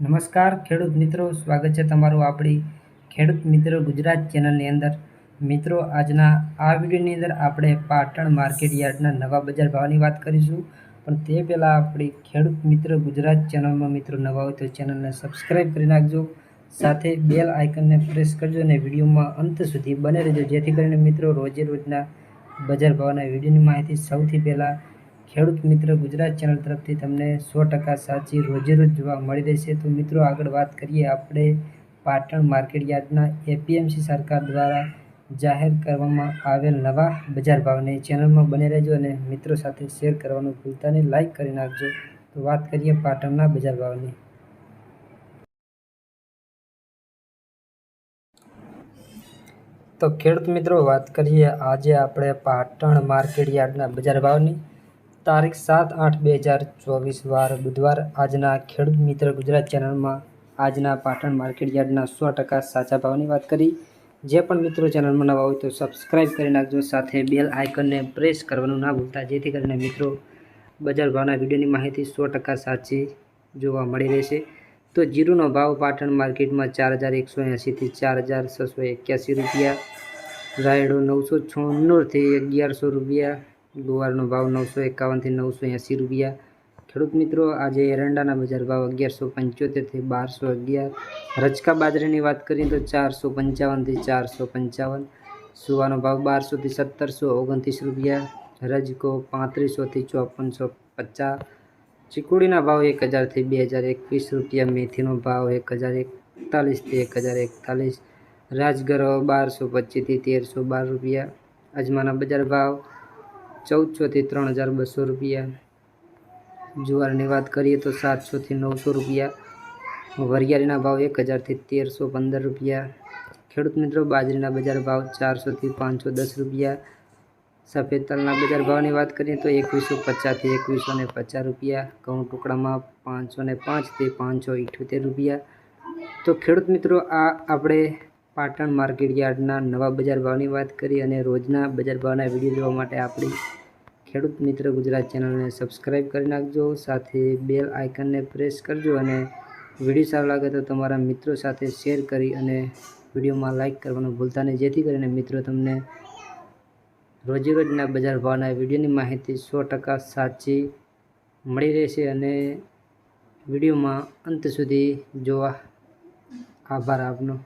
નમસ્કાર, ખેડૂત મિત્રો. સ્વાગત છે તમારું આપણી ખેડૂત મિત્રો ગુજરાત ચેનલની અંદર. મિત્રો, આજના આ વિડીયોની અંદર આપણે પાટણ માર્કેટ યાર્ડના નવા બજાર ભાવની વાત કરીશું. પણ તે પહેલાં આપણી ખેડૂત મિત્રો ગુજરાત ચેનલમાં મિત્રો નવા હોય તો ચેનલને સબસ્ક્રાઈબ કરી નાખજો. સાથે બેલ આઇકનને પ્રેસ કરજો અને વિડીયોમાં અંત સુધી બને રહેજો. જેથી કરીને મિત્રો રોજે રોજના બજાર ભાવના વિડીયોની માહિતી સૌથી પહેલાં ખેડૂત મિત્ર ગુજરાત ચેનલ તરફથી તમને સો ટકા સાચી રોજેરોજ જોવા મળી રહેશે. તો મિત્રો, આગળ વાત કરીએ આપણે પાટણ માર્કેટ યાર્ડના એપીએમસી સરકાર દ્વારા જાહેર કરવામાં આવેલ નવા બજાર ભાવની ચેનલમાં બને રહેજો અને મિત્રો સાથે શેર કરવાનું ભૂલતા નહીં. લાઇક કરી નાખજો. તો વાત કરીએ પાટણના બજાર ભાવની. તો ખેડૂત મિત્રો, વાત કરીએ આજે આપણે પાટણ માર્કેટ યાર્ડના બજાર ભાવની. તારીખ સાત આઠ બે હજાર ચોવીસ વાર બુધવાર આજના ખેડૂત મિત્ર ગુજરાત ચેનલમાં આજના પાટણ માર્કેટ યાર્ડના સો ટકા સાચા ભાવની વાત કરી. જે પણ મિત્રો ચેનલમાં નવા હોય તો સબસ્ક્રાઈબ કરી નાખજો, સાથે બેલ આઇકનને પ્રેસ કરવાનું ના ભૂલતા, જેથી કરીને મિત્રો બજાર ભાવના વિડીયોની માહિતી સો ટકા સાચી જોવા મળી રહેશે. તો જીરુનો ભાવ પાટણ માર્કેટમાં ચાર હજાર એકસો એંસીથી ચાર હજાર છસો એક્યાસી રૂપિયા, રાયડો નવસો છન્નુરથી અગિયારસો રૂપિયા ગુવારનો ભાવ નવસો એકાવનથી નવસો એંસી રૂપિયા. ખેડૂત મિત્રો, આજે એરંડાના બજાર ભાવ અગિયારસો પંચોતેરથી બારસો અગિયાર. રચકા બાજરીની વાત કરીએ તો ચારસો પંચાવનથી ચારસો પંચાવન. સુવાનો ભાવ બારસોથી સત્તરસો ઓગણત્રીસ રૂપિયા. રજકો પાંત્રીસોથી ચોપનસો પચાસ. ચીકુડીના ભાવ એક હજારથી બે હજાર એકવીસ રૂપિયા. મેથીનો ભાવ એક હજાર એકતાલીસથી એક હજાર એકતાલીસ. રાજગરો બારસો પચીસથી તેરસો બાર રૂપિયા. અજમાના બજાર ભાવ ચૌદસોથી ત્રણ હજાર બસો રૂપિયા. જુવારની વાત કરીએ તો સાતસોથી નવસો રૂપિયા. વરિયાળીના ભાવ એક હજારથી તેરસો પંદર રૂપિયા. ખેડૂત મિત્રો, બાજરીના બજાર ભાવ ચારસોથી પાંચસો દસ રૂપિયા. સફેદ તલના બજાર ભાવની વાત કરીએ તો એકવીસો પચાસથી એકવીસો ને પચાસ રૂપિયા. ઘઉં ટુકડામાં પાંચસો ને પાંચથી પાંચસો ઇઠ્યોતેર રૂપિયા. તો ખેડૂત મિત્રો, આ આપણે પાટણ માર્કેટ યાર્ડના નવા બજાર ભાવની વાત કરી અને રોજના બજાર ભાવના વીડિયો જોવા માટે આપણી ખેડૂત મિત્ર ગુજરાત ચેનલને સબસ્ક્રાઈબ કરી નાખજો. સાથે બેલ આઇકનને પ્રેસ કરજો અને વીડિયો સારો લાગે તો તમારા મિત્રો સાથે શેર કરી અને વિડીયોમાં લાઇક કરવાનું ભૂલતા નહીં. જેથી કરીને મિત્રો તમને રોજેરોજના બજાર ભાવના વિડીયોની માહિતી સો ટકા સાચી મળી રહેશે અને વિડીયોમાં અંત સુધી જોવા. આભાર આપનો.